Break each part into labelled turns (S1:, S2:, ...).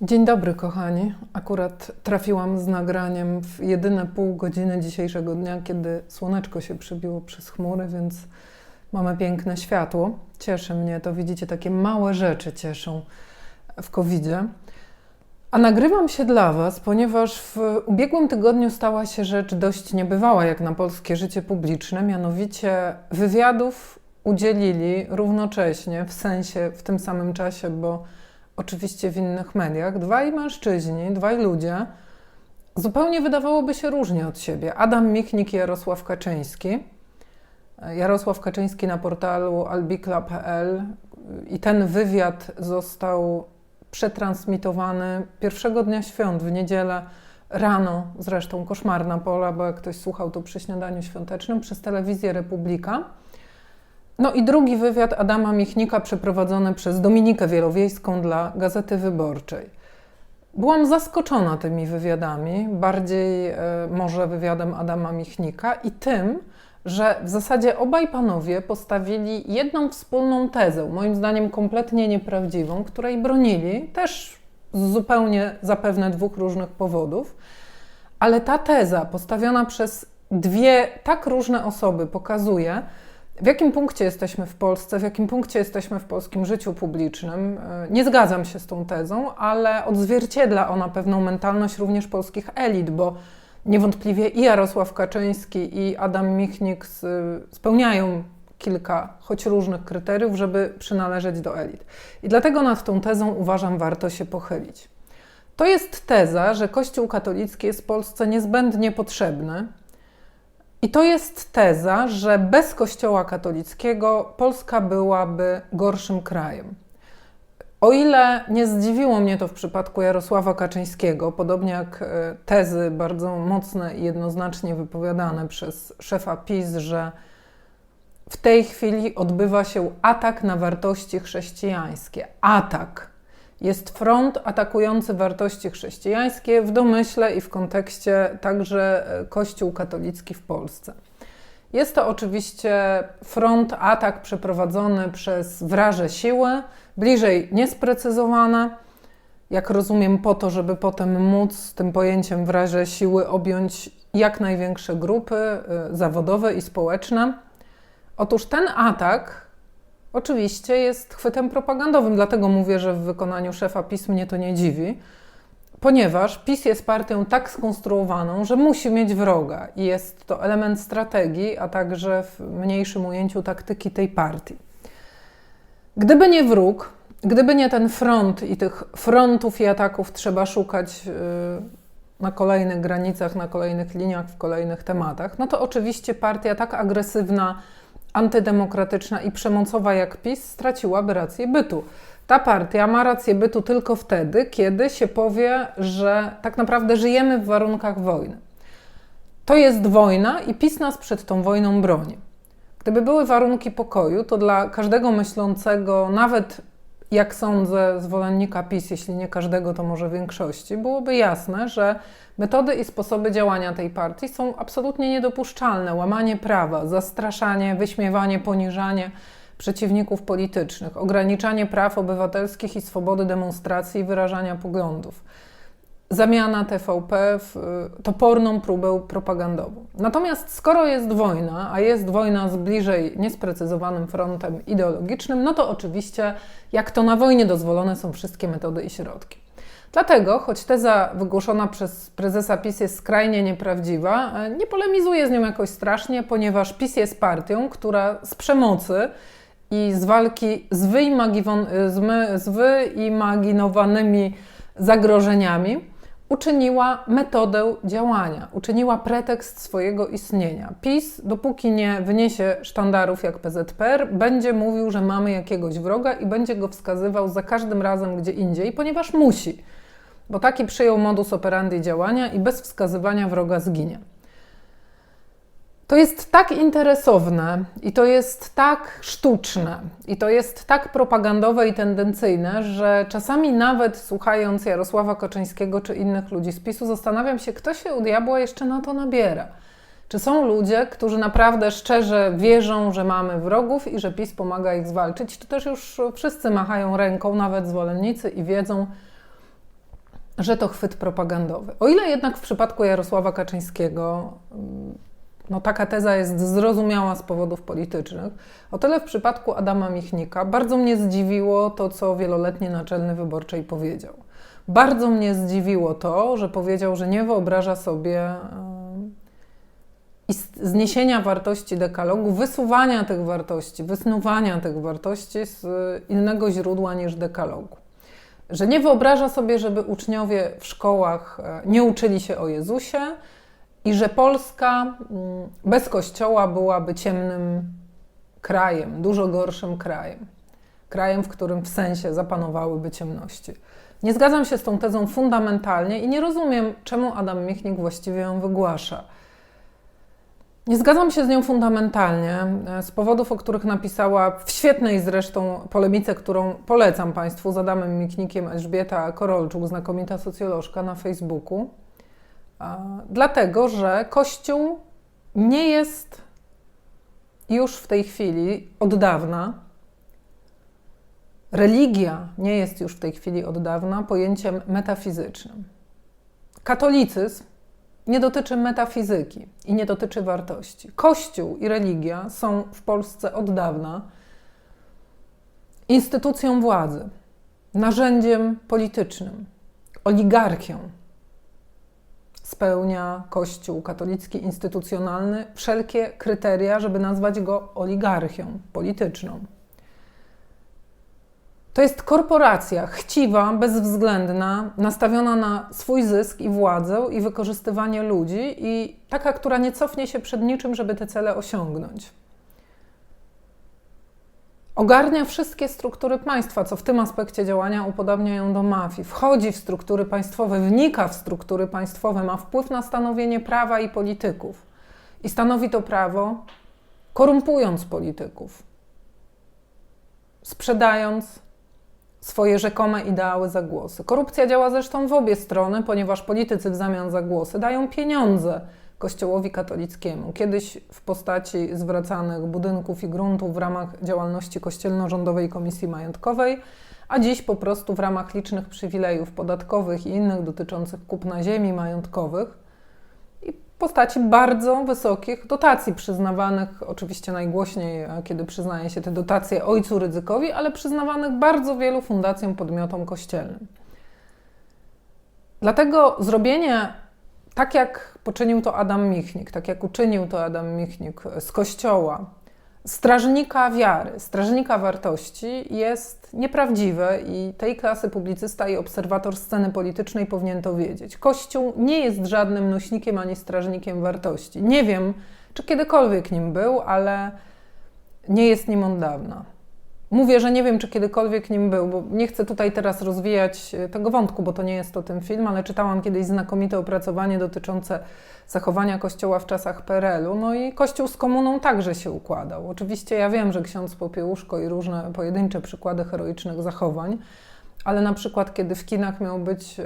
S1: Dzień dobry, kochani. Akurat trafiłam z nagraniem w jedyne pół godziny dzisiejszego dnia, kiedy słoneczko się przybiło przez chmury, więc mamy piękne światło. Cieszy mnie to, widzicie, takie małe rzeczy cieszą w covid -zie. A nagrywam się dla Was, ponieważ w ubiegłym tygodniu stała się rzecz dość niebywała jak na polskie życie publiczne, mianowicie wywiadów udzielili równocześnie, w sensie w tym samym czasie, bo oczywiście w innych mediach, dwaj mężczyźni, dwaj ludzie, zupełnie wydawałoby się różnie od siebie. Adam Michnik i Jarosław Kaczyński. Jarosław Kaczyński na portalu albikla.pl i ten wywiad został przetransmitowany pierwszego dnia świąt, w niedzielę rano, zresztą koszmarna pola, bo jak ktoś słuchał to przy śniadaniu świątecznym, przez telewizję Republika. No i drugi wywiad Adama Michnika przeprowadzony przez Dominikę Wielowiejską dla Gazety Wyborczej. Byłam zaskoczona tymi wywiadami, bardziej e, może wywiadem Adama Michnika i tym, że w zasadzie obaj panowie postawili jedną wspólną tezę, moim zdaniem kompletnie nieprawdziwą, której bronili też z zupełnie zapewne dwóch różnych powodów, ale ta teza postawiona przez dwie tak różne osoby pokazuje, w jakim punkcie jesteśmy w Polsce, w jakim punkcie jesteśmy w polskim życiu publicznym? E, nie zgadzam się z tą tezą, ale odzwierciedla ona pewną mentalność również polskich elit, bo niewątpliwie i Jarosław Kaczyński, i Adam Michnik spełniają kilka, choć różnych kryteriów, żeby przynależeć do elit. I dlatego nad tą tezą uważam warto się pochylić. To jest teza, że Kościół katolicki jest Polsce niezbędnie potrzebny, i to jest teza, że bez Kościoła katolickiego Polska byłaby gorszym krajem. O ile nie zdziwiło mnie to w przypadku Jarosława Kaczyńskiego, podobnie jak e, tezy bardzo mocne i jednoznacznie wypowiadane przez szefa PiS, że w tej chwili odbywa się atak na wartości chrześcijańskie. Atak jest front atakujący wartości chrześcijańskie w domyśle i w kontekście także e, Kościół katolicki w Polsce. Jest to oczywiście front, atak przeprowadzony przez wraże siły, bliżej niesprecyzowane, jak rozumiem, po to, żeby potem móc tym pojęciem wraże siły objąć jak największe grupy e, zawodowe i społeczne. Otóż ten atak oczywiście jest chwytem propagandowym, dlatego mówię, że w wykonaniu szefa PiS mnie to nie dziwi, ponieważ PiS jest partią tak skonstruowaną, że musi mieć wroga i jest to element strategii, a także w mniejszym ujęciu taktyki tej partii. Gdyby nie wróg, gdyby nie ten front i tych frontów i ataków trzeba szukać y, na kolejnych granicach, na kolejnych liniach, w kolejnych tematach, no to oczywiście partia tak agresywna, antydemokratyczna i przemocowa jak PiS straciłaby rację bytu. Ta partia ma rację bytu tylko wtedy, kiedy się powie, że tak naprawdę żyjemy w warunkach wojny. To jest wojna i PiS nas przed tą wojną broni. Gdyby były warunki pokoju, to dla każdego myślącego, nawet jak sądzę, zwolennika PiS, jeśli nie każdego, to może większości, byłoby jasne, że metody i sposoby działania tej partii są absolutnie niedopuszczalne. Łamanie prawa, zastraszanie, wyśmiewanie, poniżanie przeciwników politycznych, ograniczanie praw obywatelskich i swobody demonstracji i wyrażania poglądów zamiana TVP w y, toporną próbę propagandową. Natomiast skoro jest wojna, a jest wojna z bliżej niesprecyzowanym frontem ideologicznym, no to oczywiście, jak to na wojnie dozwolone są wszystkie metody i środki. Dlatego, choć teza wygłoszona przez prezesa PiS jest skrajnie nieprawdziwa, e, nie polemizuję z nią jakoś strasznie, ponieważ PiS jest partią, która z przemocy i z walki z, z wyimaginowanymi zagrożeniami uczyniła metodę działania, uczyniła pretekst swojego istnienia. PiS, dopóki nie wyniesie sztandarów jak PZPR, będzie mówił, że mamy jakiegoś wroga i będzie go wskazywał za każdym razem gdzie indziej, ponieważ musi, bo taki przyjął modus operandi działania i bez wskazywania wroga zginie. To jest tak interesowne i to jest tak sztuczne i to jest tak propagandowe i tendencyjne, że czasami nawet słuchając Jarosława Kaczyńskiego czy innych ludzi z PiSu zastanawiam się, kto się u diabła jeszcze na to nabiera. Czy są ludzie, którzy naprawdę szczerze wierzą, że mamy wrogów i że PiS pomaga ich zwalczyć, czy też już wszyscy machają ręką, nawet zwolennicy, i wiedzą, że to chwyt propagandowy. O ile jednak w przypadku Jarosława Kaczyńskiego mm, no, taka teza jest zrozumiała z powodów politycznych, o tyle w przypadku Adama Michnika bardzo mnie zdziwiło to, co wieloletni naczelny wyborczej powiedział. Bardzo mnie zdziwiło to, że powiedział, że nie wyobraża sobie zniesienia wartości dekalogu, wysuwania tych wartości, wysnuwania tych wartości z innego źródła niż dekalogu. Że nie wyobraża sobie, żeby uczniowie w szkołach e, nie uczyli się o Jezusie i że Polska mm, bez Kościoła byłaby ciemnym krajem, dużo gorszym krajem. Krajem, w którym w sensie zapanowałyby ciemności. Nie zgadzam się z tą tezą fundamentalnie i nie rozumiem, czemu Adam Michnik właściwie ją wygłasza. Nie zgadzam się z nią fundamentalnie, e, z powodów, o których napisała w świetnej zresztą polemice, którą polecam Państwu z Adamem Miknikiem, Elżbieta Korolczuk, znakomita socjolożka na Facebooku. Dlatego, że Kościół nie jest już w tej chwili od dawna, religia nie jest już w tej chwili od dawna pojęciem metafizycznym. Katolicyzm nie dotyczy metafizyki i nie dotyczy wartości. Kościół i religia są w Polsce od dawna instytucją władzy, narzędziem politycznym, oligarchią. Spełnia Kościół katolicki instytucjonalny wszelkie kryteria, żeby nazwać go oligarchią polityczną. To jest korporacja chciwa, bezwzględna, nastawiona na swój zysk i władzę i wykorzystywanie ludzi, i taka, która nie cofnie się przed niczym, żeby te cele osiągnąć. Ogarnia wszystkie struktury państwa, co w tym aspekcie działania upodabnia ją do mafii. Wchodzi w struktury państwowe, wnika w struktury państwowe, ma wpływ na stanowienie prawa i polityków. I stanowi to prawo, korumpując polityków, sprzedając swoje rzekome ideały za głosy. Korupcja działa zresztą w obie strony, ponieważ politycy w zamian za głosy dają pieniądze Kościołowi katolickiemu. Kiedyś w postaci zwracanych budynków i gruntów w ramach działalności kościelno-rządowej Komisji Majątkowej, a dziś po prostu w ramach licznych przywilejów podatkowych i innych dotyczących kupna ziemi majątkowych postaci bardzo wysokich dotacji przyznawanych, oczywiście najgłośniej, kiedy przyznaje się te dotacje ojcu ryzykowi, ale przyznawanych bardzo wielu fundacjom, podmiotom kościelnym. Dlatego zrobienie, tak jak poczynił to Adam Michnik, tak jak uczynił to Adam Michnik z kościoła, strażnika wiary, strażnika wartości jest nieprawdziwe i tej klasy publicysta i obserwator sceny politycznej powinien to wiedzieć. Kościół nie jest żadnym nośnikiem ani strażnikiem wartości. Nie wiem, czy kiedykolwiek nim był, ale nie jest nim od dawna. Mówię, że nie wiem, czy kiedykolwiek nim był, bo nie chcę tutaj teraz rozwijać e, tego wątku, bo to nie jest o tym film, ale czytałam kiedyś znakomite opracowanie dotyczące zachowania Kościoła w czasach PRL-u. No i Kościół z komuną także się układał. Oczywiście ja wiem, że ksiądz Popiełuszko i różne pojedyncze przykłady heroicznych zachowań, ale na przykład, kiedy w kinach miał być, e,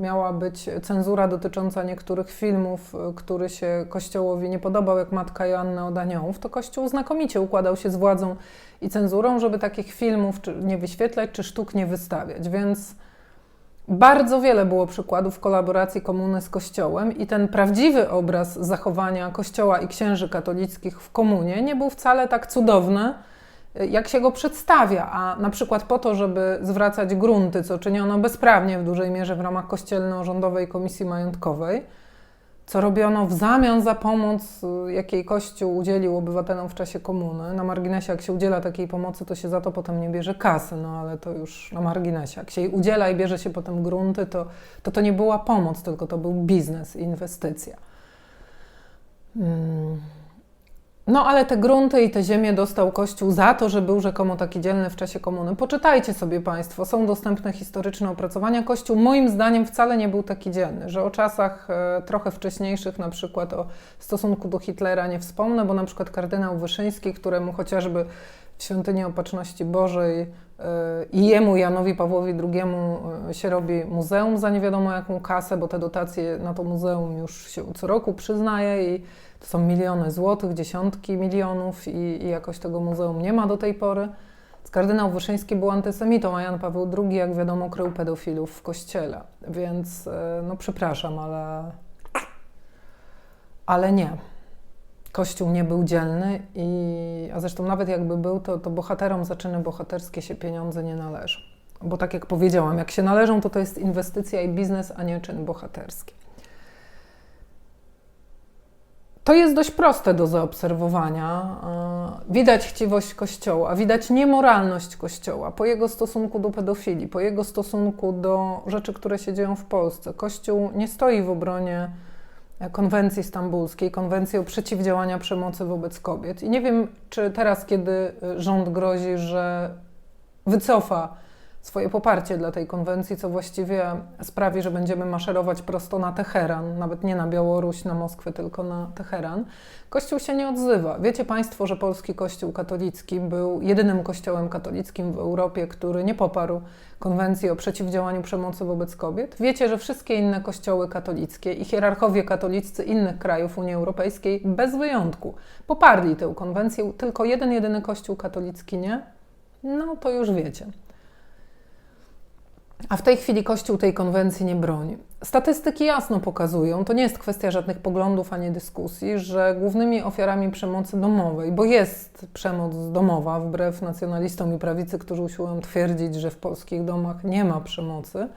S1: miała być cenzura dotycząca niektórych filmów, e, który się Kościołowi nie podobał, jak Matka Joanna od Aniołów, to Kościół znakomicie układał się z władzą i cenzurą, żeby takich filmów nie wyświetlać, czy sztuk nie wystawiać. Więc bardzo wiele było przykładów kolaboracji komuny z Kościołem i ten prawdziwy obraz zachowania Kościoła i księży katolickich w komunie nie był wcale tak cudowny, jak się go przedstawia, a na przykład po to, żeby zwracać grunty, co czyniono bezprawnie w dużej mierze w ramach kościelno-rządowej komisji majątkowej, co robiono w zamian za pomoc, y, jakiej Kościół udzielił obywatelom w czasie komuny. Na marginesie, jak się udziela takiej pomocy, to się za to potem nie bierze kasy, no ale to już na marginesie. Jak się jej udziela i bierze się potem grunty, to to, to nie była pomoc, tylko to był biznes, inwestycja. Hmm. No ale te grunty i te ziemię dostał Kościół za to, że był rzekomo taki dzielny w czasie komuny. Poczytajcie sobie Państwo, są dostępne historyczne opracowania. Kościół moim zdaniem wcale nie był taki dzielny, że o czasach e, trochę wcześniejszych, na przykład o stosunku do Hitlera nie wspomnę, bo na przykład kardynał Wyszyński, któremu chociażby w Świątyni Opatrzności Bożej i jemu, Janowi Pawłowi II, e, się robi muzeum za nie wiadomo jaką kasę, bo te dotacje na to muzeum już się co roku przyznaje i to są miliony złotych, dziesiątki milionów i, i jakoś tego muzeum nie ma do tej pory. Kardynał Wyszyński był antysemitą, a Jan Paweł II, jak wiadomo, krył pedofilów w kościele. Więc, e, no przepraszam, ale, ale nie. Kościół nie był dzielny, i, a zresztą nawet jakby był, to, to bohaterom za czyny bohaterskie się pieniądze nie należą. Bo tak jak powiedziałam, jak się należą, to to jest inwestycja i biznes, a nie czyn bohaterski. To jest dość proste do zaobserwowania. Widać chciwość Kościoła, widać niemoralność Kościoła po jego stosunku do pedofilii, po jego stosunku do rzeczy, które się dzieją w Polsce. Kościół nie stoi w obronie konwencji stambulskiej, o przeciwdziałaniu przemocy wobec kobiet. I nie wiem, czy teraz, kiedy rząd grozi, że wycofa swoje poparcie dla tej konwencji, co właściwie sprawi, że będziemy maszerować prosto na Teheran, nawet nie na Białoruś, na Moskwę, tylko na Teheran. Kościół się nie odzywa. Wiecie Państwo, że polski Kościół katolicki był jedynym kościołem katolickim w Europie, który nie poparł konwencji o przeciwdziałaniu przemocy wobec kobiet. Wiecie, że wszystkie inne kościoły katolickie i hierarchowie katoliccy innych krajów Unii Europejskiej bez wyjątku poparli tę konwencję, tylko jeden, jedyny kościół katolicki nie? No to już wiecie. A w tej chwili Kościół tej konwencji nie broni. Statystyki jasno pokazują, to nie jest kwestia żadnych poglądów ani dyskusji, że głównymi ofiarami przemocy domowej, bo jest przemoc domowa, wbrew nacjonalistom i prawicy, którzy usiłują twierdzić, że w polskich domach nie ma przemocy,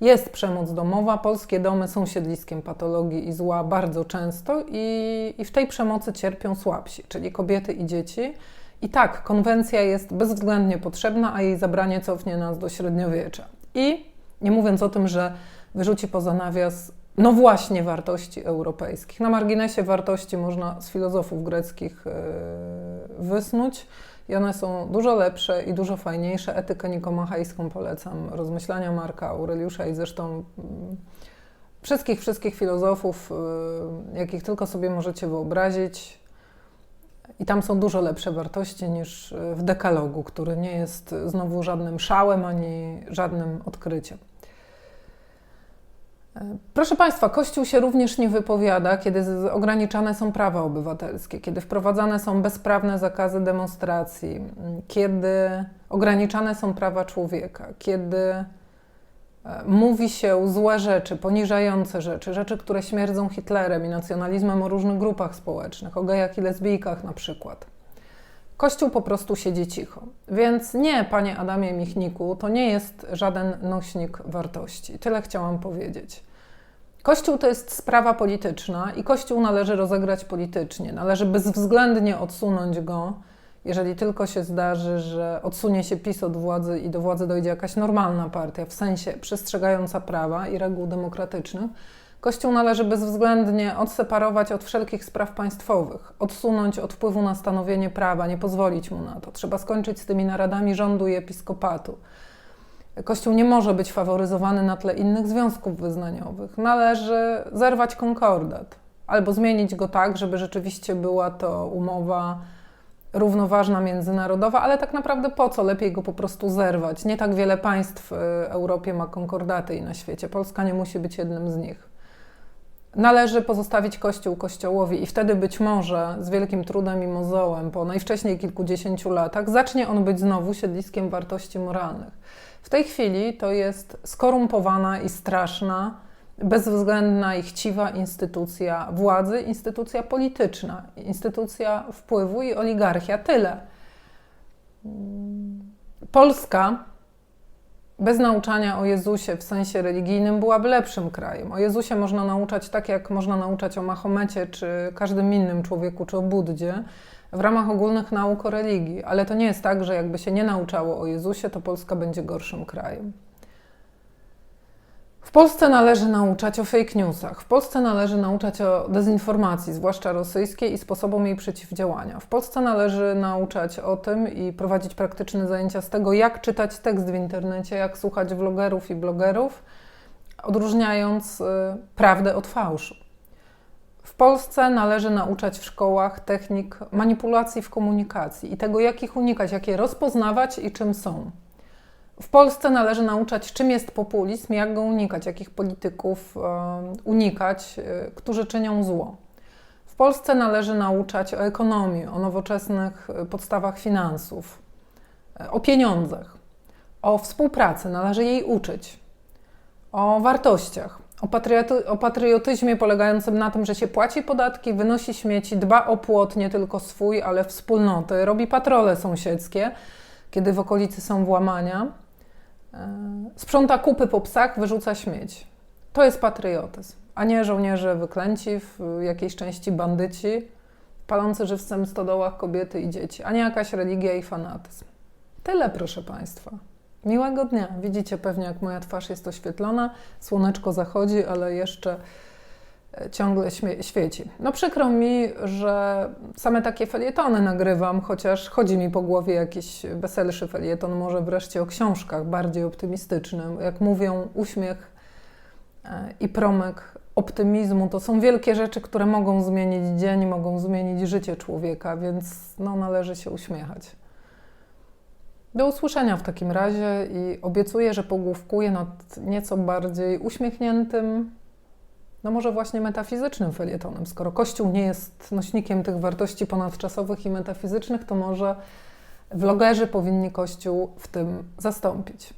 S1: jest przemoc domowa. Polskie domy są siedliskiem patologii i zła bardzo często, i, i w tej przemocy cierpią słabsi, czyli kobiety i dzieci. I tak, konwencja jest bezwzględnie potrzebna, a jej zabranie cofnie nas do średniowiecza. I nie mówiąc o tym, że wyrzuci poza nawias, no właśnie, wartości europejskich. Na marginesie wartości można z filozofów greckich e, wysnuć i one są dużo lepsze i dużo fajniejsze. Etykę nikomachajską polecam, rozmyślania Marka Aureliusza i zresztą mm, wszystkich, wszystkich filozofów, e, jakich tylko sobie możecie wyobrazić. I tam są dużo lepsze wartości niż e, w dekalogu, który nie jest znowu żadnym szałem ani żadnym odkryciem. E, proszę Państwa, Kościół się również nie wypowiada, kiedy ograniczane są prawa obywatelskie, kiedy wprowadzane są bezprawne zakazy demonstracji, kiedy ograniczane są prawa człowieka, kiedy mówi się złe rzeczy, poniżające rzeczy, rzeczy, które śmierdzą Hitlerem i nacjonalizmem o różnych grupach społecznych, o gejach i lesbijkach na przykład. Kościół po prostu siedzi cicho. Więc nie, panie Adamie Michniku, to nie jest żaden nośnik wartości. Tyle chciałam powiedzieć. Kościół to jest sprawa polityczna i Kościół należy rozegrać politycznie. Należy bezwzględnie odsunąć go jeżeli tylko się zdarzy, że odsunie się PiS od władzy i do władzy dojdzie jakaś normalna partia, w sensie przestrzegająca prawa i reguł demokratycznych, Kościół należy bezwzględnie odseparować od wszelkich spraw państwowych, odsunąć od wpływu na stanowienie prawa, nie pozwolić mu na to. Trzeba skończyć z tymi naradami rządu i episkopatu. Kościół nie może być faworyzowany na tle innych związków wyznaniowych. Należy zerwać konkordat albo zmienić go tak, żeby rzeczywiście była to umowa równoważna międzynarodowa, ale tak naprawdę po co? Lepiej go po prostu zerwać. Nie tak wiele państw w Europie ma konkordaty i na świecie. Polska nie musi być jednym z nich. Należy pozostawić Kościół Kościołowi i wtedy być może z wielkim trudem i mozołem po najwcześniej kilkudziesięciu latach zacznie on być znowu siedliskiem wartości moralnych. W tej chwili to jest skorumpowana i straszna, bezwzględna i chciwa instytucja władzy, instytucja polityczna, instytucja wpływu i oligarchia. Tyle. Polska bez nauczania o Jezusie w sensie religijnym byłaby lepszym krajem. O Jezusie można nauczać tak, jak można nauczać o Mahomecie, czy każdym innym człowieku, czy o Buddzie, w ramach ogólnych nauk o religii. Ale to nie jest tak, że jakby się nie nauczało o Jezusie, to Polska będzie gorszym krajem. W Polsce należy nauczać o fake newsach. W Polsce należy nauczać o dezinformacji, zwłaszcza rosyjskiej, i sposobom jej przeciwdziałania. W Polsce należy nauczać o tym i prowadzić praktyczne zajęcia z tego, jak czytać tekst w internecie, jak słuchać vlogerów i blogerów, odróżniając y, prawdę od fałszu. W Polsce należy nauczać w szkołach technik manipulacji w komunikacji i tego, jak ich unikać, jak je rozpoznawać i czym są. W Polsce należy nauczać, czym jest populizm, jak go unikać, jakich polityków unikać, e, którzy czynią zło. W Polsce należy nauczać o ekonomii, o nowoczesnych e, podstawach finansów. e, o pieniądzach, o współpracy, należy jej uczyć, o wartościach, o, patrioty, o patriotyzmie polegającym na tym, że się płaci podatki, wynosi śmieci, dba o płot nie tylko swój, ale wspólnoty, robi patrole sąsiedzkie, kiedy w okolicy są włamania, e, sprząta kupy po psach, wyrzuca śmieć. To jest patriotyzm, a nie żołnierze wyklęci, w jakiejś części bandyci, palący żywcem stodołach kobiety i dzieci, a nie jakaś religia i fanatyzm. Tyle, proszę Państwa. Miłego dnia. Widzicie pewnie, jak moja twarz jest oświetlona. Słoneczko zachodzi, ale jeszcze e, ciągle świeci. No przykro mi, że same takie felietony nagrywam, chociaż chodzi mi po głowie jakiś weselszy felieton, może wreszcie o książkach bardziej optymistycznym. Jak mówią, uśmiech e, i promyk optymizmu to są wielkie rzeczy, które mogą zmienić dzień, mogą zmienić życie człowieka, więc no, należy się uśmiechać. Do usłyszenia w takim razie i obiecuję, że pogłówkuję nad nieco bardziej uśmiechniętym, no może właśnie metafizycznym felietonem. Skoro Kościół nie jest nośnikiem tych wartości ponadczasowych i metafizycznych, to może vlogerzy powinni Kościół w tym zastąpić.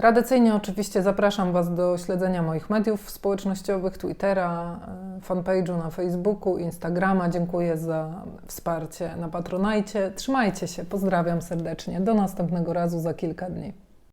S1: Tradycyjnie oczywiście zapraszam Was do śledzenia moich mediów społecznościowych, Twittera, e, fanpage'u na Facebooku, Instagrama. Dziękuję za wsparcie na Patronajcie. Trzymajcie się, pozdrawiam serdecznie. Do następnego razu za kilka dni.